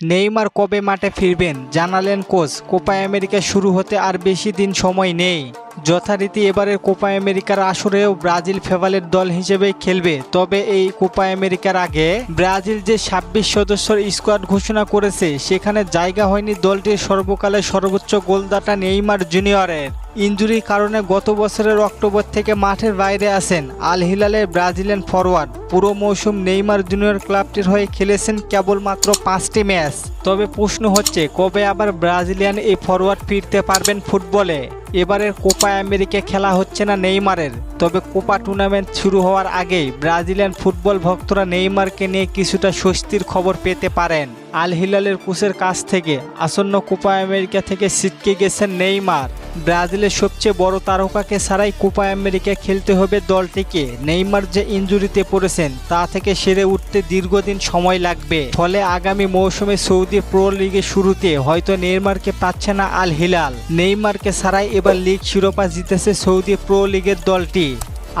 Neymar কবে মাঠে ফিরবেন জানালেন কোচ। কোপা আমেরিকা শুরু হতে আর বেশি দিন সময় নেই। যথারীতি এবারের কোপা আমেরিকার আসরেও ব্রাজিল ফেভারেট দল হিসেবে খেলবে। তবে এই কোপা আমেরিকার আগে ব্রাজিল যে ছাব্বিশ সদস্যর স্কোয়াড ঘোষণা করেছে, সেখানে জায়গা হয়নি দলটির সর্বকালের সর্বোচ্চ গোলদাতা নেইমার জুনিয়রের। ইঞ্জুরির কারণে গত বছরের অক্টোবর থেকে মাঠের বাইরে আসেন আল হিলালের ব্রাজিলিয়ান ফরওয়ার্ড পুরো মৌসুম নেইমার জুনিয়র ক্লাবটির হয়ে খেলেছেন কেবলমাত্র পাঁচটি ম্যাচ। তবে প্রশ্ন হচ্ছে, কবে আবার ব্রাজিলিয়ান এই ফরওয়ার্ড ফিরতে পারবেন ফুটবলে? এবারের কোপা আমেরিকা খেলা হচ্ছে না নেইমারের। তবে কোপা টুর্নামেন্ট শুরু হওয়ার আগেই ব্রাজিলিয়ান ফুটবল ভক্তরা নেইমারকে নিয়ে কিছুটা স্বস্তির খবর পেতে পারেন। আল হিলালের কোচের কাছ থেকে আসন্ন কোপা আমেরিকা থেকে ছিটকে গেছেন নেইমার। ব্রাজিলের সবচেয়ে বড় তারকাকে ছাড়াই কোপা আমেরিকা খেলতে হবে দলটিকে। নেইমার যে ইঞ্জুরিতে পড়েছেন, তা থেকে সেরে উঠতে দীর্ঘদিন সময় লাগবে। ফলে আগামী মৌসুমে সৌদি প্রো লিগের শুরুতে হয়তো নেইমারকে পাচ্ছে না আল হিলাল। নেইমারকে ছাড়াই এবার লিগ শিরোপা জিতেছে সৌদি প্রো লিগের দলটি।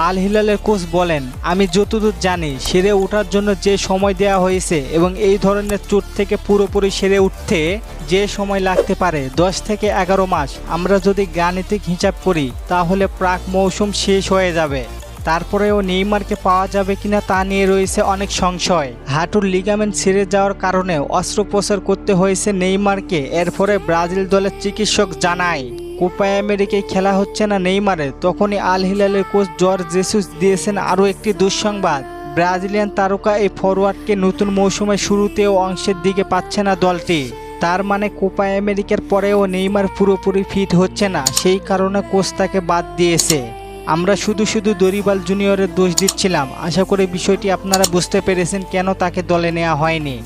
আল হিলালের কোচ বলেন, আমি যতদূর জানি, সেরে ওঠার জন্য যে সময় দেওয়া হয়েছে এবং এই ধরনের চোট থেকে পুরোপুরি সেরে উঠতে যে সময় লাগতে পারে, দশ থেকে এগারো মাস। আমরা যদি গাণিতিক হিসাব করি, তাহলে প্রাক মৌসুম শেষ হয়ে যাবে। তারপরেও নেইমারকে পাওয়া যাবে কিনা তা নিয়ে রয়েছে অনেক সংশয়। হাঁটুর লিগামেন্ট ছিঁড়ে যাওয়ার কারণে অস্ত্রোপচার করতে হয়েছে নেইমারকে। এর ফলে ব্রাজিল দলের চিকিৎসক জানায় কোপা আমেরিকায় খেলা হচ্ছে না নেইমারের। তখনই আল হিলালের কোচ জর্জ জেসুস দিয়েছেন আরও একটি দুঃসংবাদ। ব্রাজিলিয়ান তারকা এই ফরওয়ার্ডকে নতুন মৌসুমের শুরুতেও অংশের দিকে পাচ্ছে না দলটি। তার মানে কোপা আমেরিকার পরেও নেইমার পুরোপুরি ফিট হচ্ছে না, সেই কারণে কোচ তাকে বাদ দিয়েছে। আমরা শুধু শুধু দরিবাল জুনিয়রের দোষ দিচ্ছিলাম। আশা করি বিষয়টি আপনারা বুঝতে পেরেছেন কেন তাকে দলে নেওয়া হয়নি।